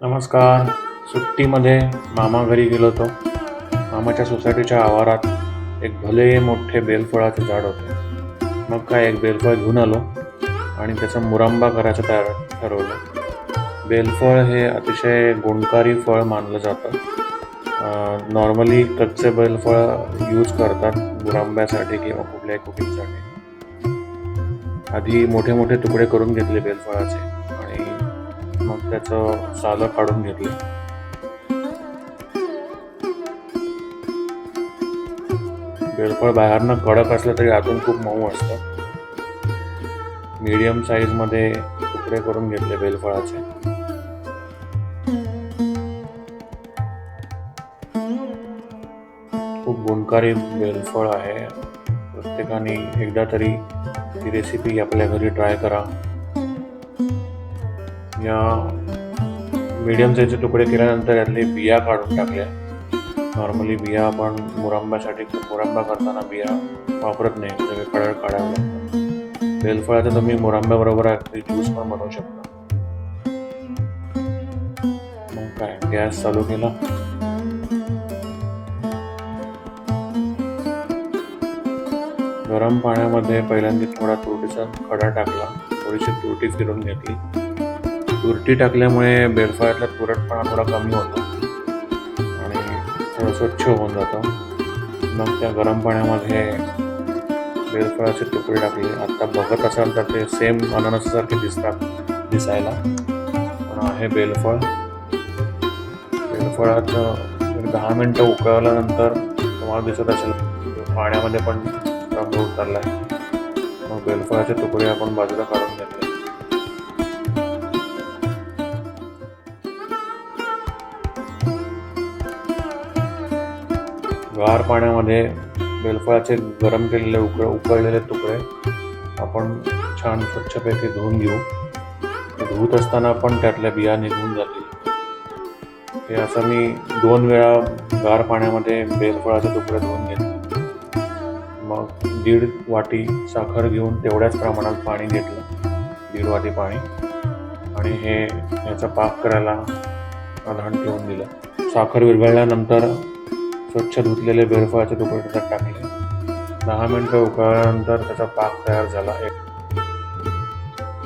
नमस्कार. सुट्टीमध्ये मामा घरी गेलो होतो. मामाच्या सोसायटीच्या आवारात एक भले मोठे बेलफळाचे झाड होते. मग काय एक बेलफळ घेऊन आलो आणि त्याचा मुरांबा करायचं तयार ठरवलं. बेलफळ हे अतिशय गुणकारी फळ मानलं जातं. नॉर्मली कच्चे बेलफळ यूज करतात मुरांब्यासाठी किंवा कुठल्याही कुकिंगसाठी. आधी मोठे मोठे तुकडे करून घेतले बेलफळाचे आणि मग त्याचं सालं काढून घेतले. बेलफळ बाहेरनं कडक असलं तरी आतून खूप मऊ असतं. मीडियम साईजमध्ये तुकडे करून घेतले बेलफळाचे. खूप गुणकारी बेलफळ आहे. प्रत्येकाने एकदा तरी ही रेसिपी आपल्या घरी ट्राय करा. या मीडियम साईजचे तुकडे केल्यानंतर यातले बिया काढून टाकल्या. नॉर्मली बिया आपण मुरांब्यासाठी मुरांबा करताना बिया वापरत नाही. म्हणजे कडळ काढावं लागतं बेलफळाचं तुम्ही मुरांब्याबरोबर अगदी ज्यूस पण बनवू शकता. मग काय गॅस चालू केला. गरम पाण्यामध्ये पहिल्यांदा थोडा तुरटीचा खडा टाकला. थोडीशी तुरटी फिरून घेतली. तुरटी टाकल्यामुळे बेलफळातला तुरटपणा थोडा कमी होतो. आणि थोडं स्वच्छ होऊन जातं. मग त्या गरम पाण्यामध्ये बेलफळाचे तुकडे टाकले. आत्ता बघत असाल तर ते सेम अननससारखे दिसतात दिसायला. पण आहे बेलफळ. बेलफळाचं एक दहा मिनटं उकळल्यानंतर तुम्हाला दिसत असेल. पाण्यामध्ये पण रंग उतरला आहे मग बेलफळाचे तुकडे आपण बाजूला काढून घेतले. गार पाण्यामध्ये बेलफळाचे गरम केलेले उकळ उकळलेले तुकडे आपण छान स्वच्छपैकी धुवून घेऊ. धुवत असताना पण त्यातल्या बिया निघून जातील. हे असं मी दोन वेळा गार पाण्यामध्ये बेलफळाचे तुकडे धुवून घेतले. मग दीड वाटी साखर घेऊन तेवढ्याच प्रमाणात पाणी घेतलं. दीड वाटी पाणी. आणि हे याचा पाक करायला साधारण ठेवून दिलं. साखर विरघळल्यानंतर स्वच्छ धुतलेले बेरफळाचे तुकडे त्याच्यात टाकले. दहा मिनटं उकळल्यानंतर त्याचा पाक तयार झाला. एक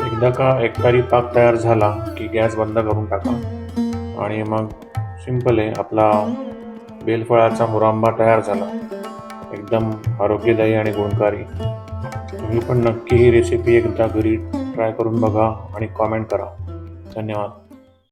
एकदा का एकतारी पाक तयार झाला की गॅस बंद करून टाका. आणि मग सिंपल आहे आपला बेलफळाचा मुरांबा तयार झाला. एकदम आरोग्यदायी आणि गुणकारी. तुम्ही पण नक्की ही रेसिपी एकदा घरी ट्राय करून बघा आणि कॉमेंट करा. धन्यवाद.